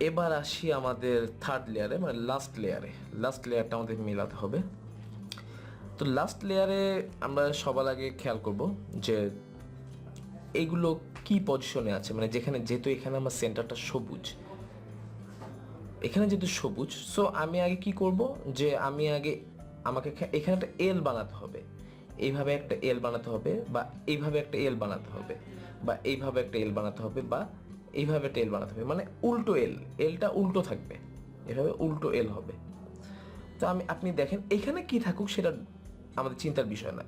এবার আসি আমাদের থার্ড লেয়ারে মানে লাস্ট লেয়ারে লাস্ট লেয়ারটা আমাদের মেলাতে হবে। তো লাস্ট লেয়ারে আমরা সবার আগে খেয়াল করব যে এগুলো কি পজিশনে আছে। মানে যেখানে, যেহেতু এখানে আমার সেন্টারটা সবুজ। এখানে যেহেতু সবুজ সো আমি আগে কি করব যে আমি আগে আমাকে এখানে একটা এল বানাতে হবে। এইভাবে একটা এল বানাতে হবে বা এইভাবে একটা এল বানাতে হবে বা এইভাবে একটা এল বানাতে হবে বা এইভাবে এল বানাতে হবে। মানে উল্টো এল এলটা উল্টো থাকবে। এভাবে উল্টো এল হবে। তো আমি, আপনি দেখেন, এখানে কি থাকুক সেটা আমাদের চিন্তার বিষয় না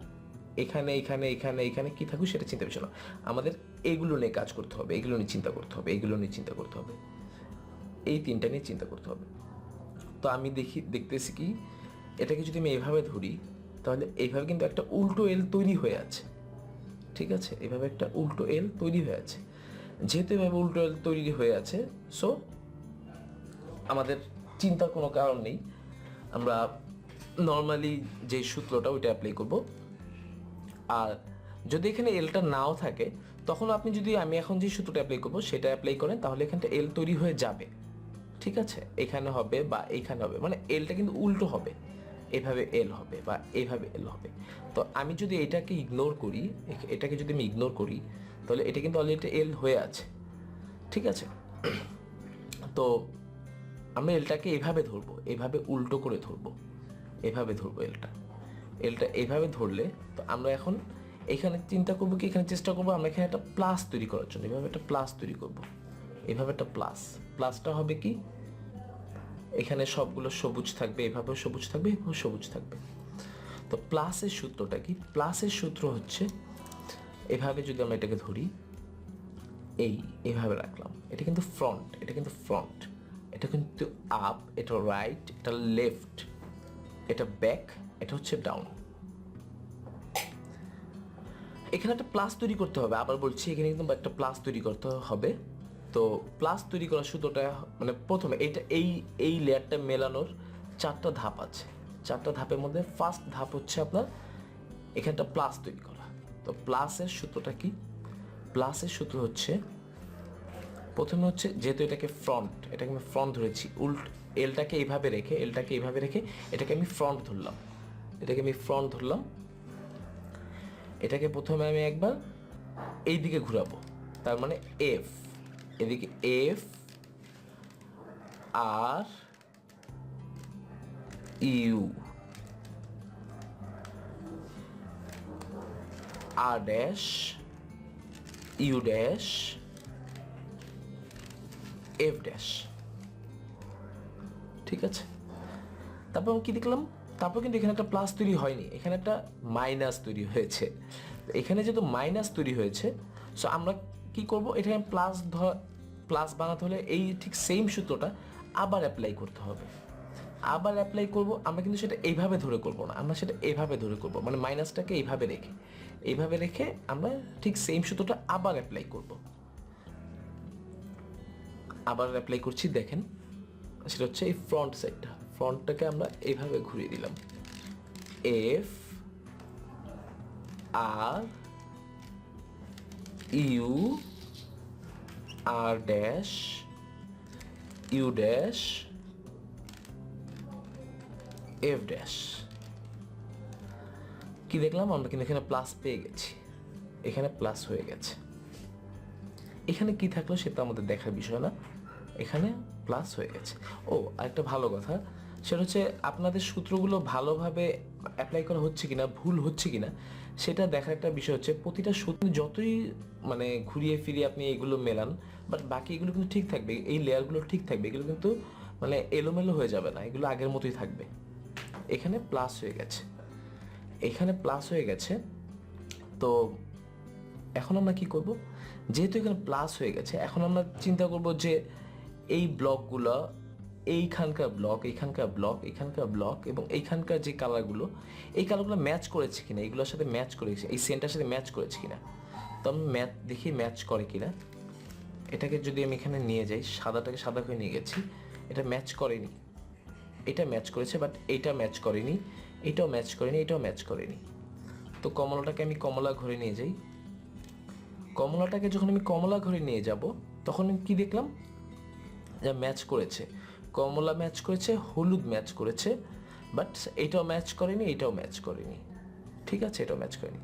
এখানে এখানে এখানে এখানে কি থাকুক সেটা চিন্তার বিষয় না আমাদের এগুলো নিয়ে কাজ করতে হবে, এগুলো নিয়ে চিন্তা করতে হবে, এগুলো নিয়ে চিন্তা করতে হবে। এই তিনটা নিয়ে চিন্তা করতে হবে। তো আমি দেখি, দেখতেছি কি, এটাকে যদি আমি এভাবে ধরি, তাহলে এইভাবে কিন্তু একটা উল্টো এল তৈরি হয়ে আছে। ঠিক আছে? এভাবে একটা উল্টো এল তৈরি হয়ে আছে। যেহেতু এভাবে উল্টো তৈরি হয়ে আছে সো আমাদের চিন্তার কোনো কারণ নেই। আমরা নর্মালি যে সূত্রটা ওইটা অ্যাপ্লাই করব। আর যদি এখানে এলটা নাও থাকে, তখন আপনি যদি আমি এখন যে সূত্রটা অ্যাপ্লাই করব, সেটা অ্যাপ্লাই করেন, তাহলে এখানটা এল তৈরি হয়ে যাবে। ঠিক আছে? এখানে হবে বা এখানে হবে। মানে এলটা কিন্তু উল্টো হবে। এভাবে এল হবে বা এইভাবে এল হবে। তো আমি যদি এটাকে ইগনোর করি এটাকে যদি আমি ইগনোর করি, তাহলে এটা কিন্তু অলরেডি এল হয়ে আছে। ঠিক আছে? তো আমরা এলটাকে এভাবে ধরবো, এভাবে উল্টো করে ধরবো, এভাবে ধরবো এলটা এলটা এভাবে ধরলে তো আমরা এখন এখানে চিন্তা করব কি, এখানে চেষ্টা করব আমরা এখানে একটা প্লাস তৈরি করার জন্য। এভাবে একটা প্লাস তৈরি করব। এভাবে একটা প্লাস প্লাসটা হবে কি? এখানে সবগুলো সবুজ থাকবে, এভাবেও সবুজ থাকবে, এভাবেও সবুজ থাকবে। তো প্লাসের সূত্রটা কি? প্লাসের সূত্র হচ্ছে, এভাবে যদি আমরা এটাকে ধরি, এই, এভাবে রাখলাম। এটা কিন্তু ফ্রন্ট এটা কিন্তু ফ্রন্ট এটা কিন্তু আপ এটা রাইট এটা লেফট এটা ব্যাক এটা হচ্ছে ডাউন এখানে একটা প্লাস তৈরি করতে হবে। আবার বলছি, এখানে কিন্তু একটা প্লাস তৈরি করতে হবে। তো প্লাস তৈরি করার সুতোটা মানে প্রথমে এইটা এই এই লেয়ারটা মেলানোর চারটা ধাপ আছে। চারটা ধাপের মধ্যে ফার্স্ট ধাপ হচ্ছে আপনার এখানটা প্লাস তৈরি করা। তো প্লাসের সূত্রটা কি? প্লাসের সূত্র হচ্ছে, প্রথমে হচ্ছে যেহেতু এটাকে ফ্রন্ট এটাকে আমি ফ্রন্ট ধরেছি, উল্ট এলটাকে এইভাবে রেখে এলটাকে এইভাবে রেখে এটাকে আমি ফ্রন্ট ধরলাম। এটাকে আমি ফ্রন্ট ধরলাম। এটাকে প্রথমে আমি একবার এই দিকে ঘোরাবো, তার মানে এফ এদিকে F R U R dash U dash F dash ঠিক আছে? তারপর আমি কি দেখলাম? তারপর কিন্তু এখানে একটা প্লাস তৈরি হয়নি। এখানে একটা মাইনাস তৈরি হয়েছে। এখানে যেহেতু মাইনাস তৈরি হয়েছে সো আমরা কি করব? এখানে প্লাস ধর প্লাস বানাতে হলে এই ঠিক সেম সূত্রটা আবার অ্যাপ্লাই করতে হবে। আবার অ্যাপ্লাই করব, আমরা কিন্তু সেটা এইভাবে ধরে করব না, আমরা সেটা এইভাবে ধরে করব মানে মাইনাসটাকে এইভাবে রেখে। এইভাবে রেখে আমরা ঠিক সেম সূত্রটা আবার অ্যাপ্লাই করব। আবার অ্যাপ্লাই করছি, দেখেন, সেটা হচ্ছে এই ফ্রন্ট সাইডটা ফ্রন্টটাকে আমরা এইভাবে ঘুরিয়ে দিলাম। F R U R dash, U dash, F dash. কি দেখলাম? আমরা কিন্তু এখানে প্লাস পেয়ে গেছি। এখানে প্লাস হয়ে গেছে। এখানে কি থাকল সেটা আমাদের দেখার বিষয় না। এখানে প্লাস হয়ে গেছে। ও, আরেকটা ভালো কথা। সেটা হচ্ছে আপনাদের সূত্রগুলো ভালোভাবে অ্যাপ্লাই করা হচ্ছে কিনা, ভুল হচ্ছে কিনা সেটা দেখার একটা বিষয় হচ্ছে, প্রতিটা সত্যি যতই মানে ঘুরিয়ে ফিরিয়ে আপনি এগুলো মেলান বাট বাকি এগুলো কিন্তু ঠিক থাকবে, এই লেয়ারগুলো ঠিক থাকবে, এগুলো কিন্তু মানে এলোমেলো হয়ে যাবে না, এগুলো আগের মতোই থাকবে। এখানে প্লাস হয়ে গেছে। এখানে প্লাস হয়ে গেছে, তো এখন আমরা কি করব? যেহেতু এখানে প্লাস হয়ে গেছে, এখন আমরা চিন্তা করব যে এই ব্লকগুলো এইখানকার ব্লক এইখানকার ব্লক এইখানকার ব্লক এবং এইখানকার যে কালারগুলো এই কালারগুলো ম্যাচ করেছে কিনা, এইগুলোর সাথে ম্যাচ করেছে, এই সেন্টার সাথে ম্যাচ করেছে কিনা। তো আমি ম্যাচ দেখি ম্যাচ করে কিনা। এটাকে যদি আমি এখানে নিয়ে যাই, সাদাটাকে সাদা করে নিয়ে গেছি, এটা ম্যাচ করেনি। এটা ম্যাচ করেছে বাট এইটা ম্যাচ করেনি, এটাও ম্যাচ করেনি, এটাও ম্যাচ করেনি। তো কমলাটাকে আমি কমলা ঘরে নিয়ে যাই। কমলাটাকে যখন আমি কমলা ঘরে নিয়ে যাব, তখন কি দেখলাম? যা ম্যাচ করেছে। কমলা ম্যাচ করেছে, হলুদ ম্যাচ করেছে, বাট এটাও ম্যাচ করেনি, এটাও ম্যাচ করেনি। ঠিক আছে, এটাও ম্যাচ করেনি।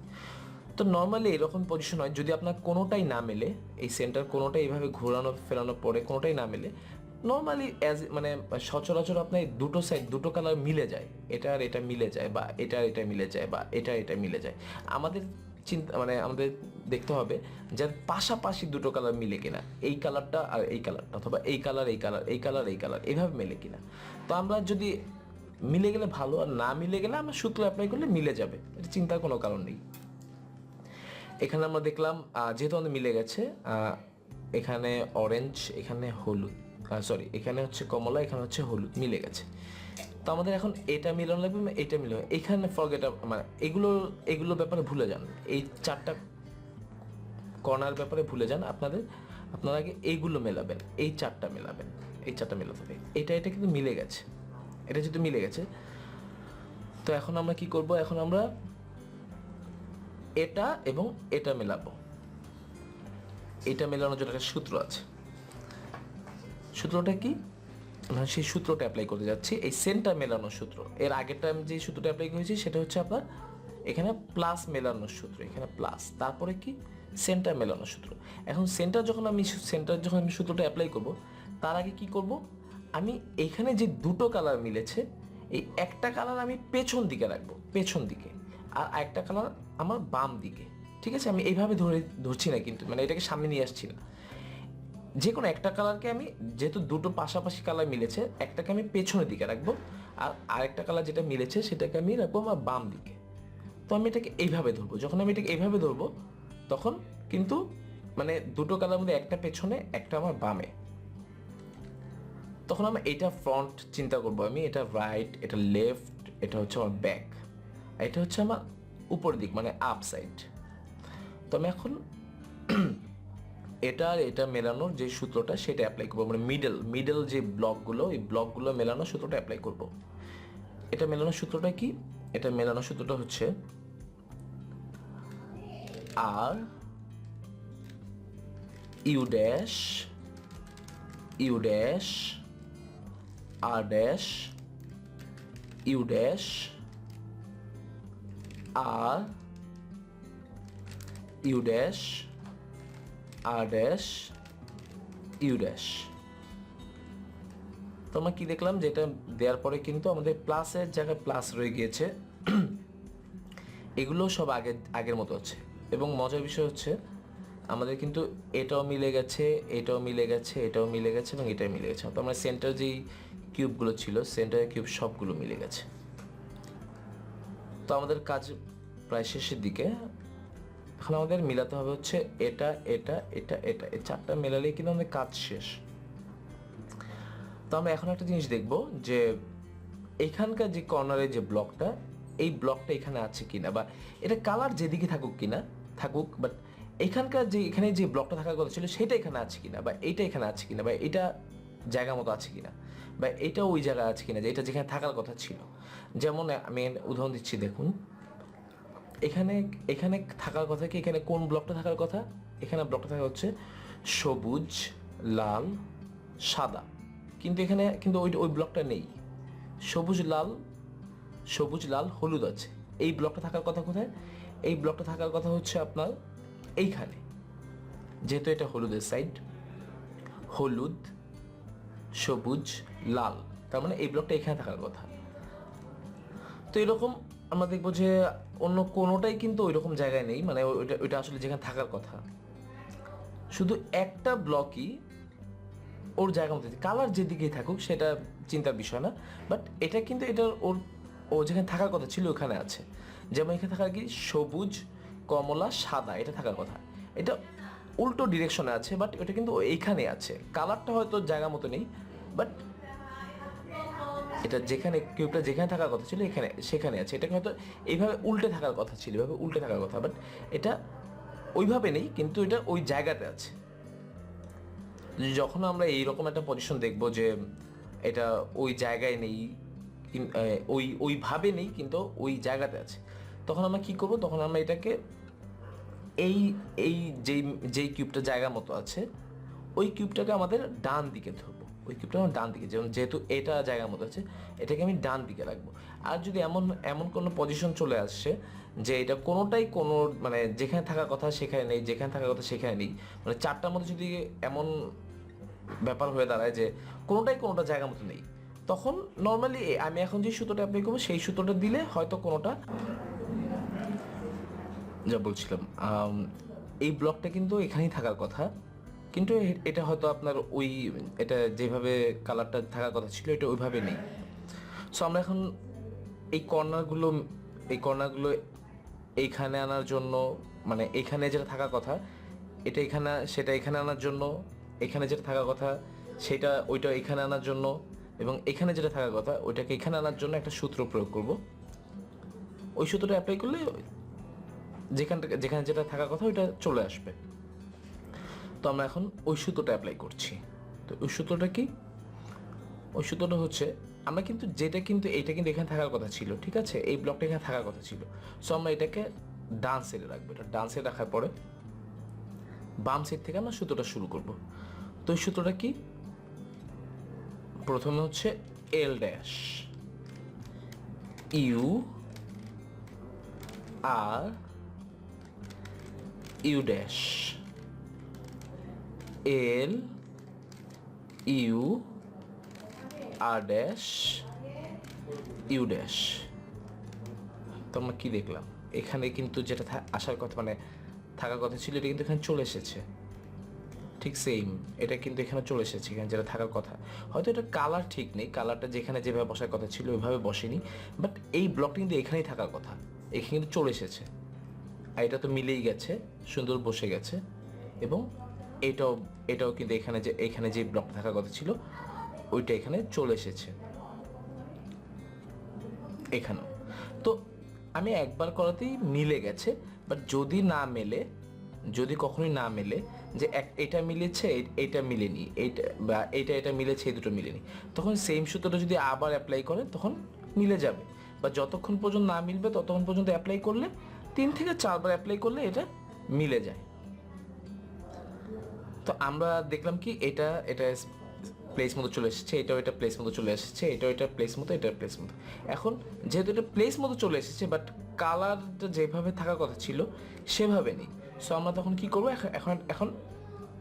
তো নর্মালি এরকম পজিশন হয়, যদি আপনার কোনোটাই না মেলে, এই সেন্টার কোনোটাই এইভাবে ঘোরানো, ফেরানোর পরে কোনোটাই না মেলে নর্মালি অ্যাজ মানে সচরাচর আপনার দুটো সাইড দুটো কালার মিলে যায়। এটা আর এটা মিলে যায়, বা এটা আর এটা মিলে যায়, বা এটা এটা মিলে যায়। আমাদের চিন্তা মানে আমাদের দেখতে হবে যে পাশাপাশি দুটো কালার মিলে কিনা। এই কালারটা আর এই কালারটা অথবা এই কালার এই কালার এই কালার এই কালার এইভাবে মেলে কিনা। তো আমরা যদি মিলে গেলে ভালো আর না মিলে গেলে আমরা সূত্র অ্যাপ্লাই করলে মিলে যাবে। এটা চিন্তার কোনো কারণ নেই। এখানে আমরা দেখলাম যেহেতু আমাদের মিলে গেছে এখানে অরেঞ্জ এখানে হলুদ সরি এখানে হচ্ছে কমলা, এখানে হচ্ছে হলুদ, মিলে গেছে। তো আমাদের এখন এটা মিলানো লাগবে এটা মিলানো এখানে ফরগেট মানে এগুলো এগুলো ব্যাপারে ভুলে যান। এই চারটা কর্নার ব্যাপারে ভুলে যান। আপনাদের, আপনারা আগে এইগুলো মেলাবেন, এই চারটা মেলাবেন, এই চারটা মেলাতে হবে এটা এটা কিন্তু মিলে গেছে। এটা যেহেতু মিলে গেছে, তো এখন আমরা কি করব? এখন আমরা এটা এবং এটা মেলাবো। এটা মেলানোর জন্য একটা সূত্র আছে। সূত্রটা কি? সেই সূত্রটা অ্যাপ্লাই করতে যাচ্ছি, এই সেন্টার মেলানোর সূত্র। এর আগেরটা আমি যে সূত্রটা অ্যাপ্লাই করেছি, সেটা হচ্ছে আপনার এখানে প্লাস মেলানোর সূত্র, এখানে প্লাস তারপরে কি? সেন্টার মেলানোর সূত্র। এখন সেন্টার যখন আমি সেন্টার যখন আমি সূত্রটা অ্যাপ্লাই করব, তার আগে কি করব? আমি এখানে যে দুটো কালার মিলেছে, এই একটা কালার আমি পেছন দিকে রাখব, পেছন দিকে। আর একটা কালার আমার বাম দিকে। ঠিক আছে? আমি এইভাবে ধরে ধরছি না কিন্তু মানে এটাকে সামনে নিয়ে আসছি না। যে কোনো একটা কালারকে আমি যেহেতু দুটো পাশাপাশি কালার মিলেছে, একটাকে আমি পেছনের দিকে রাখব আর আরেকটা কালার যেটা মিলেছে সেটাকে আমি রাখব আমার বাম দিকে। তো আমি এটাকে এইভাবে ধরবো। যখন আমি এটাকে এইভাবে ধরবো, তখন কিন্তু মানে দুটো কালার মধ্যে একটা পেছনে, একটা আমার বামে। তখন আমি এটা ফ্রন্ট চিন্তা করব আমি, এটা রাইট এটা লেফট এটা হচ্ছে আমার ব্যাক এটা হচ্ছে আমার উপর দিক মানে আপ সাইড তো আমি এখন এটা আর এটা মেলানোর যে সূত্রটা, সেটা অ্যাপ্লাই করব। মানে মিডল মিডল যে ব্লকগুলো এই ব্লকগুলো মেলানোর সূত্রটা অ্যাপ্লাই করব। এটা মেলানোর সূত্রটা কি? এটা মেলানোর সূত্রটা হচ্ছে R U dash U dash R dash U dash R U dash R dash U dash তো আমরা কি দেখলাম যে এটা দেওয়ার পরে কিন্তু আমাদের প্লাসের জায়গায় প্লাস রয়ে গিয়েছে। এগুলো সব আগে, আগের মতো আছে এবং মজার বিষয় হচ্ছে, আমাদের কিন্তু এটাও মিলে গেছে, এটাও মিলে গেছে, এটাও মিলে গেছে এবং এটাও মিলে গেছে। তো আমরা সেন্টার যেই কিউবগুলো ছিল সেন্টারের কিউব সবগুলো মিলে গেছে। তো আমাদের কাজ প্রায় শেষের দিকে। এখন আমাদের মিলাতে হবে হচ্ছে এটা এটা এটা এটা। এই চারটা মেলালেই কিন্তু আমাদের কাজ শেষ। তো আমরা এখন একটা জিনিস দেখব যে এখানকার যে কর্নারের যে ব্লকটা, এই ব্লকটা এখানে আছে কিনা বা এটা কালার যেদিকে থাকুক কিনা, থাকুক বাট এখানকার যে, এখানে যে ব্লকটা থাকার কথা ছিল, সেটা এখানে আছে কিনা বা এইটা এখানে আছে কিনা বা এটা জায়গা মতো আছে কিনা বা এটা ওই জায়গায় আছে কিনা যে এটা যেখানে থাকার কথা ছিল। যেমন আমি উদাহরণ দিচ্ছি, দেখুন। এখানে এখানে থাকার কথা কি? এখানে কোন ব্লকটা থাকার কথা? এখানে ব্লকটা থাকা হচ্ছে সবুজ, লাল, সাদা। কিন্তু এখানে, কিন্তু ওই ওই ব্লকটা নেই। সবুজ, লাল সবুজ, লাল, হলুদ আছে। এই ব্লকটা থাকার কথা কোথায়? এই ব্লকটা থাকার কথা হচ্ছে আপনার এইখানে। যেহেতু এটা হলুদের সাইড হলুদ, সবুজ, লাল। তার মানে এই ব্লকটা এখানে থাকার কথা। তো এরকম আমরা দেখব যে অন্য কোনোটাই কিন্তু ওই রকম জায়গায় নেই মানে ওইটা ওইটা আসলে যেখানে থাকার কথা। শুধু একটা ব্লকই ওর জায়গা মতো। কালার যেদিকেই থাকুক, সেটা চিন্তার বিষয় না। বাট এটা কিন্তু এটা ওর ও যেখানে থাকার কথা ছিল, ওখানে আছে। যেমন এখানে থাকার কি? সবুজ, কমলা, সাদা, এটা থাকার কথা। এটা উল্টো ডিরেকশনে আছে বাট এটা কিন্তু এইখানে আছে। কালারটা হয়তো জায়গা মতো নেই বাট এটা যেখানে কিউবটা যেখানে থাকার কথা ছিল, এখানে, সেখানে আছে। এটা হয়তো এইভাবে উল্টে থাকার কথা ছিল, এভাবে উল্টে থাকার কথা বাট এটা ওইভাবে নেই, কিন্তু এটা ওই জায়গাতে আছে। যখন আমরা এইরকম একটা পজিশন দেখব যে এটা ওই জায়গায় নেই ওই, ওইভাবে নেই, কিন্তু ওই জায়গাতে আছে, তখন আমরা কি করব? তখন আমরা এটাকে এই এই যেই যেই কিউবটা জায়গা মতো আছে, ওই কিউবটাকে আমাদের ডান দিকে ধরবো। ওই কিউবটা আমার ডান দিকে, যেমন যেহেতু এটা জায়গার মতো আছে, এটাকে আমি ডান দিকে রাখব। আর যদি এমন এমন কোনো পজিশন চলে আসছে যে এটা কোনোটাই কোনো মানে যেখানে থাকার কথা সেখানে নেই, যেখানে থাকার কথা সেখানে নেই মানে চারটার মধ্যে যদি এমন ব্যাপার হয়ে দাঁড়ায় যে কোনোটাই কোনোটা জায়গা মতো নেই, তখন নর্মালি আমি এখন যে সুতোটা অ্যাপ্লাই করব সেই সুতোটা দিলে হয়তো কোনোটা যা বলছিলাম এই ব্লকটা কিন্তু এখানেই থাকার কথা। কিন্তু এটা হয়তো আপনার ওই, এটা যেভাবে কালারটা থাকার কথা ছিল, এটা ওইভাবে নেই। সো আমরা এখন এই কর্নারগুলো এই কর্নারগুলো এইখানে আনার জন্য মানে এখানে যেটা থাকার কথা, এটা এখানে, সেটা এখানে আনার জন্য, এখানে যেটা থাকার কথা, সেটা ওইটা এখানে আনার জন্য, এবং এখানে যেটা থাকার কথা, ওইটাকে এখানে আনার জন্য একটা সূত্র প্রয়োগ করব। ওই সূত্রটা অ্যাপ্লাই করলে যেখান থেকে, যেখানে যেটা থাকার কথা, ওইটা চলে আসবে। তো আমরা এখন ওই সূত্রটা অ্যাপ্লাই করছি। তো ওই সূত্রটা কি? ওই সূত্রটা হচ্ছে, আমরা কিন্তু যেটা কিন্তু, এইটা কিন্তু এখানে থাকার কথা ছিল, ঠিক আছে? এই ব্লকটা এখানে থাকার কথা ছিল। সো আমরা এটাকে ডান সাইডে রাখব। এটা ডান সাইডে রাখার পরে বাম সাইড থেকে আমরা সূত্রটা শুরু করব। তো ওই সূত্রটা কি? প্রথমে হচ্ছে L dash U R U dash L, U R dash, U dash. তো আমরা কি দেখলাম? এখানে কিন্তু যেটা আসার কথা মানে থাকার কথা ছিল, এটা কিন্তু এখানে চলে এসেছে। ঠিক সেম এটা কিন্তু এখানে চলে এসেছে, এখানে যেটা থাকার কথা। হয়তো এটা কালার ঠিক নেই কালারটা যেখানে যেভাবে বসার কথা ছিল, ওইভাবে বসেনি বাট এই ব্লকটা কিন্তু এখানেই থাকার কথা। এখানে কিন্তু চলে এসেছে। আর এটা তো মিলেই গেছে, সুন্দর বসে গেছে, এবং এটাও এটাও কিন্তু এখানে যে এখানে যে ব্লক থাকার কথা ছিল, ওইটা এখানে চলে এসেছে। এখানেও। তো আমি একবার করাতেই মিলে গেছে বাট যদি না মেলে, যদি কখনোই না মেলে, যে এক, এটা মিলেছে এটা মিলেনি এইটা বা এটা এটা মিলেছে, এই দুটো মিলেনি, তখন সেম সূত্রটা যদি আবার অ্যাপ্লাই করেন তখন মিলে যাবে। বা যতক্ষণ পর্যন্ত না মিলবে, ততক্ষণ পর্যন্ত অ্যাপ্লাই করলে, তিন থেকে চারবার অ্যাপ্লাই করলে এটা মিলে যায়। তো আমরা দেখলাম কি এটা এটা প্লেস মতো চলে এসেছে, এটাও এটা প্লেস মতো চলে এসেছে, এটাও এটা প্লেস মতো এটা প্লেস মতো। এখন যেহেতু এটা প্লেস মতো চলে এসেছে বাট কালারটা যেভাবে থাকার কথা ছিল, সেভাবে নেই। সো আমরা তখন কি করব? এখন এখন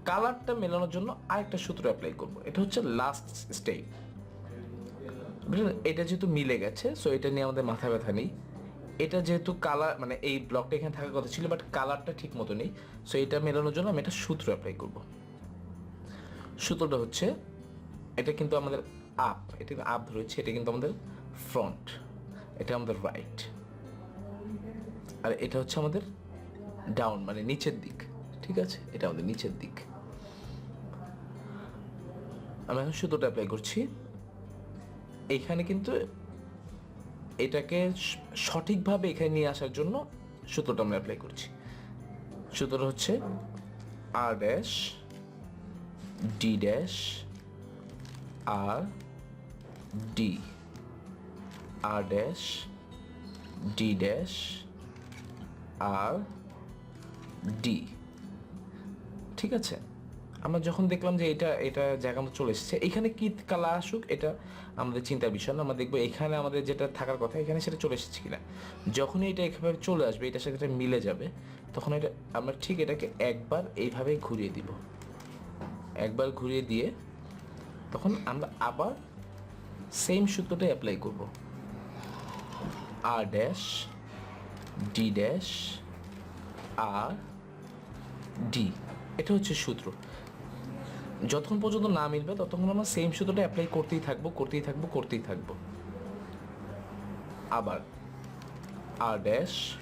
কালারটা মেলানোর জন্য আরেকটা সূত্র অ্যাপ্লাই করব। এটা হচ্ছে লাস্ট স্টেপ এটা যেহেতু মিলে গেছে সো এটা নিয়ে আমাদের মাথা ব্যথা নেই। এটা যেহেতু কালার মানে এই ব্লকটা এখানে থাকার কথা ছিল বাট কালারটা ঠিক মতো নেই। সো এটা মেলানোর জন্য আমি একটা সূত্র অ্যাপ্লাই করব। সূত্রটা হচ্ছে, এটা কিন্তু আমাদের আপ এটা আপ ধরেছে, এটা কিন্তু আমাদের ফ্রন্ট এটা আমাদের রাইট আর এটা হচ্ছে আমাদের ডাউন মানে নিচের দিক, ঠিক আছে? এটা আমাদের নিচের দিক। আমি এখন সূত্রটা অ্যাপ্লাই করছি। এইখানে কিন্তু এটাকে সঠিকভাবে এখানে নিয়ে আসার জন্য সূত্রটা আমরা অ্যাপ্লাই করছি। সূত্রটা হচ্ছে R dash D dash R D R dash D dash R D ঠিক আছে? আমরা যখন দেখলাম যে এটা এটা জায়গা মতো চলে এসেছে, এখানে কি কালার আসুক, এটা আমাদের চিন্তার বিষয় না। আমরা দেখব এখানে আমাদের যেটা থাকার কথা, এখানে সেটা চলে এসেছে কিনা। যখনই এটা এভাবে চলে আসবে, এটার সাথে মিলে যাবে, তখন এটা, আমরা ঠিক এটাকে একবার এইভাবে ঘুরিয়ে দিব। একবার ঘুরিয়ে দিয়ে তখন আমরা আবার সেম সূত্রটা অ্যাপ্লাই করব। R dash D dash R D এটা হচ্ছে সূত্র। যতক্ষণ পর্যন্ত না মিলবে, ততক্ষণ আমরা সেম সূত্রটা অ্যাপ্লাই করতেই থাকব করতেই থাকব করতেই থাকব। আবার R dash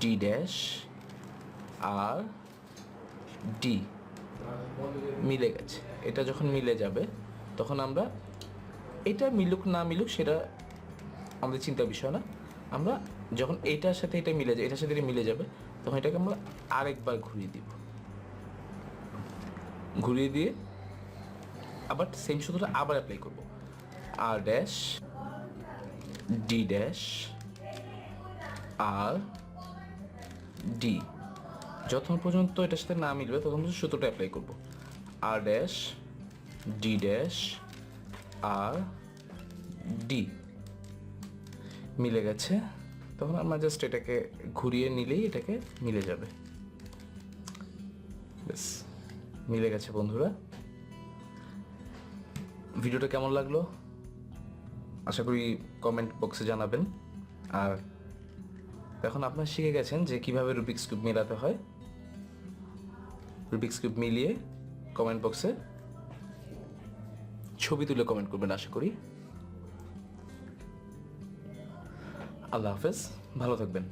D dash R D মিলে গেছে। এটা যখন মিলে যাবে, তখন আমরা এটা মিলুক না মিলুক সেটা আমাদের চিন্তার বিষয় না। আমরা যখন এইটার সাথে এটা মিলে যায়, এটার সাথে এটা মিলে যাবে, তখন এটাকে আমরা আরেকবার ঘুরিয়ে দিব। ঘুরিয়ে দিয়ে আবার সেম সূত্রটা আবার অ্যাপ্লাই করব। R dash D dash R D যতক্ষণ পর্যন্ত এটার সাথে না মিলবে তখন পর্যন্ত সূত্রটা অ্যাপ্লাই করব। R dash D dash R D মিলে গেছে, তখন আমরা জাস্ট এটাকে ঘুরিয়ে নিলেই এটাকে মিলে যাবে। ব্যাস। মিলে গেছে, বন্ধুরা। ভিডিওটা কেমন লাগল? আশা করি কমেন্ট বক্সে জানাবেন। আর এখন আপনারা শিখে গেছেন যে কীভাবে রুবিক্স কিউব মেলাতে হয়। রুবিক্স কিউব মিলিয়ে কমেন্ট বক্সে ছবি তুলে কমেন্ট করবেন, আশা করি। আল্লাহ হাফেজ, ভালো থাকবেন।